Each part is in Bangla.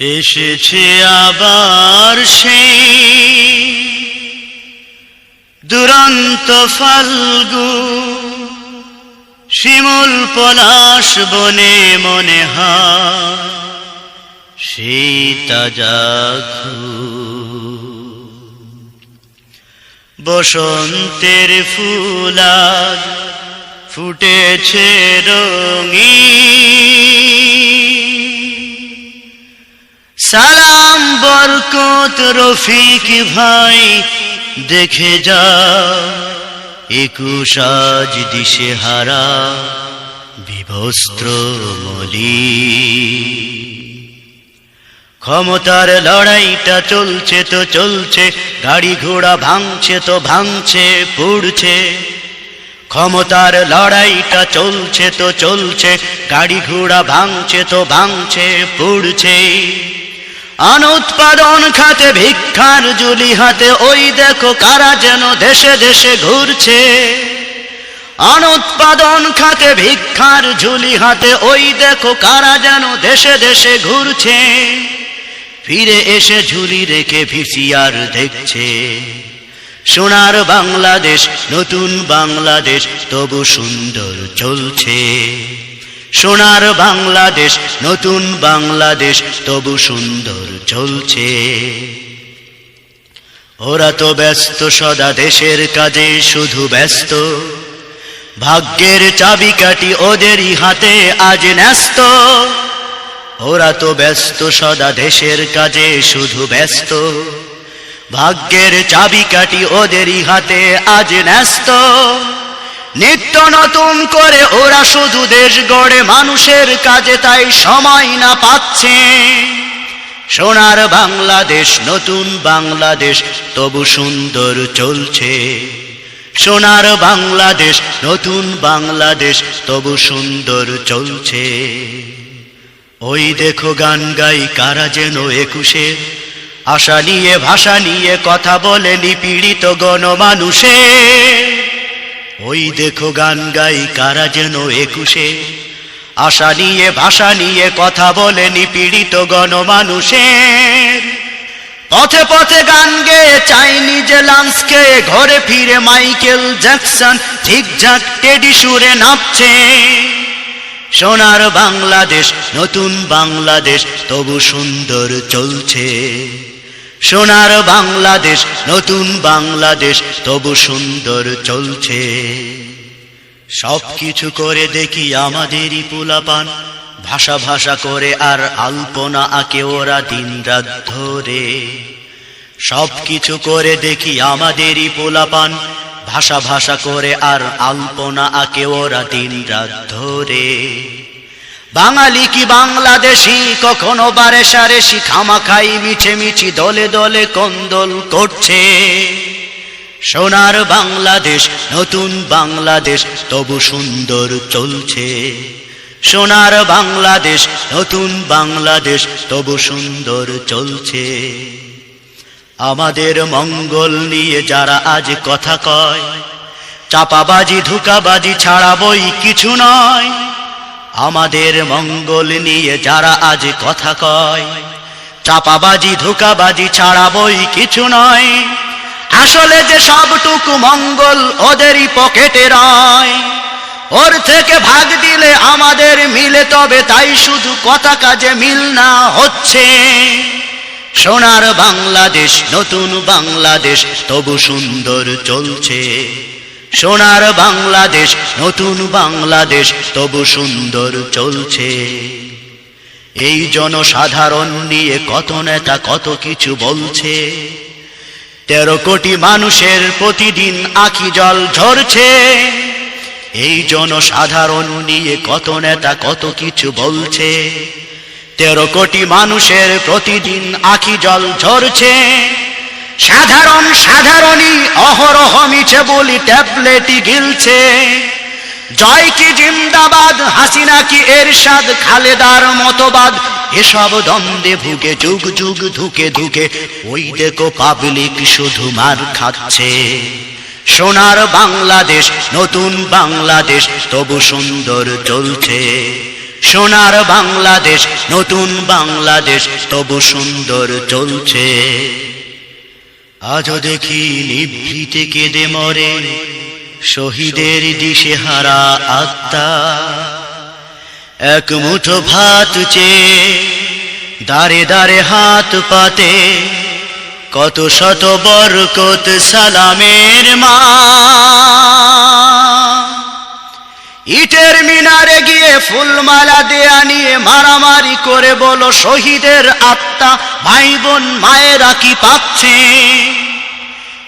এসেছে আবার সেই দুরন্ত ফাল্গু শিমুল পলাশ বনে মনে সীতা জাঘু বসন্তের ফুলাদ ফুটেছে রঙি সালাম, বরকত, রফিক ভাই, দেখে যা একুশ আজ দিশে হারা বিভস্ত্র মলি। ক্ষমতার লড়াইটা চলছে তো চলছে, গাড়ি ঘোড়া ভাঙছে তো ভাঙছে, পুড়ছে। ক্ষমতার লড়াইটা চলছে তো চলছে, গাড়ি ঘোড়া ভাঙছে তো ভাঙছে, পুড়ছে। অনুৎপাদন খাতে, ভিক্ষার জুলি হাতে, ওই দেখো কারা যেন দেশে দেশে ঘুরছে। অনুৎপাদন খাতে, ভিক্ষার ঝুলি হাতে, ওই দেখো কারা যেন দেশে দেশে ঘুরছে। ফিরে এসে ঝুলি রেখে ভিসিয়ার দেখছে। সোনার বাংলাদেশ, নতুন বাংলাদেশ, তবু সুন্দর চলছে। সোনার বাংলাদেশ, নতুন বাংলাদেশ, তবু সুন্দর চলছে। ওরা তো ব্যস্ত, সদা দেশের কাজে শুধু ব্যস্ত। ভাগ্যের চাবিকাঠি ওদেরই হাতে আজ ন্যস্ত। ওরা তো ব্যস্ত, সদা দেশের কাজে শুধু ব্যস্ত। ভাগ্যের চাবিকাঠি ওদেরই হাতে আজ ন্যস্ত। নিত্য নতুন করে ওরা শুধু দেশ গড়ে মানুষের কাজে তাই সময় না পাচ্ছে। সোনার বাংলাদেশ, নতুন বাংলাদেশ, তবু সুন্দর চলছে। সোনার বাংলাদেশ, নতুন বাংলাদেশ, তবু সুন্দর চলছে। ওই দেখো গান গাই, কারা যেন একুশে? আশা নিয়ে, ভাষা নিয়ে কথা বলে নিপীড়িত গণমানুষে। ওই দেখো গান গাই, কারা যেন একুশে? আশা নিয়ে, ভাষা নিয়ে কথা বলে নিপীড়িত গণমানুষের। পথে পথে গান গেয়ে চাই নিজে লান্সকে ঘরে ফিরে মাইকেল জ্যাকসন ঝিকঝাক টেডি সুরে নাচছে। সোনার বাংলাদেশ, নতুন বাংলাদেশ, তবু সুন্দর চলছে। সোনার বাংলাদেশ, নতুন বাংলাদেশ, তবু সুন্দর চলছে। সব কিছু করে দেখি আমাদেরই পোলাপান, ভাষা ভাষা করে আর আলপনা আঁকে ওরা দিন রাত ধরে। সব কিছু করে দেখি আমাদেরই পোলাপান, ভাষা ভাষা করে আর আলপনা আঁকে ওরা দিন রাত ধরে। বাঙালি কি বাংলাদেশি? কখনো বারে সারে শিখামা খাই মিছে মিছি দলে দলে কন্দল করছে। সোনার বাংলাদেশ, নতুন বাংলাদেশ, তবু সুন্দর চলছে। সোনার বাংলাদেশ, নতুন বাংলাদেশ, তবু সুন্দর চলছে। আমাদের মঙ্গল নিয়ে যারা আজ কথা কয়, চাপাবাজি, ধুকাবাজি ছাড়া বই কিছু নয়। আমাদের মঙ্গল নিয়ে যারা আজ কথা কয়, চাপাবাজি, ধোকাবাজি ছাড়া বই কিছু নয়। আসলে যে সবটুকু মঙ্গল ওদেরই পকেটে রয়। ওর থেকে ভাগ দিলে আমাদের মিলে, তবে তাই শুধু কথা কাজে মিল না হচ্ছে। সোনার বাংলাদেশ, নতুন বাংলাদেশ, তবু সুন্দর চলছে। সোনার বাংলাদেশ, নতুন বাংলাদেশ, তবু সুন্দর চলছে। এই জনসাধারণ নিয়ে কত নেতা কত কিছু বলছে। তেরো কোটি মানুষের প্রতিদিন আখি জল ঝরছে। এই জনসাধারণ নিয়ে কত নেতা কত কিছু বলছে। তেরো কোটি মানুষের প্রতিদিন আখি জল ঝরছে। সাধারণ সাধারণই অহরহ মিছে বলি ট্যাবলেটই গিলছে। জয় কি জিন্দাবাদ, হাসিনা কি এরশাদ, খালেদার মতবাদ, এসব দ্বন্দ্বে ভুগে যুগ যুগ ধুকে ধুকে ওই দেখো পাবলিক শুধু মার খাচ্ছে। সোনার বাংলাদেশ, নতুন বাংলাদেশ, তবু সুন্দর চলছে। সোনার বাংলাদেশ, নতুন বাংলাদেশ, তবু সুন্দর চলছে। আজও দেখি নিভৃতে কেঁদে মরে। শহীদের দিশে হারা আত্মা। এক মুঠো ভাত চেয়ে দাঁড়ে দাঁড়ে হাত পাতে। কত শত বরকত সালামের মা। ইটের মিনারে গিয়ে ফুলমালা দেয়া নিয়ে মারামারি করে বলো, শহীদের আত্মা ভাই বোন মায়েরা কি পাচ্ছে?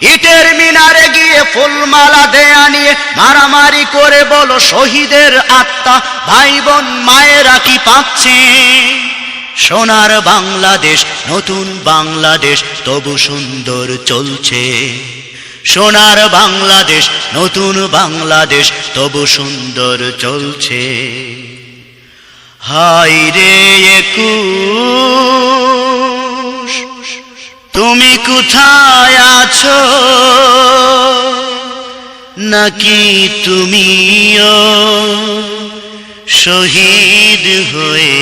ইটের মিনারে গিয়ে ফুলমালা দেয়া নিয়ে মারামারি করে বলো, শহীদের আত্মা ভাই বোন মায়েরা কি পাচ্ছে? সোনার বাংলাদেশ, নতুন বাংলাদেশ, তবু সুন্দর চলছে। সোনার বাংলাদেশ, নতুন বাংলাদেশ, তবু সুন্দর চলছে। হাই রে একুশ, তুমি কোথায় আছো? নাকি তুমিও শহীদ হয়ে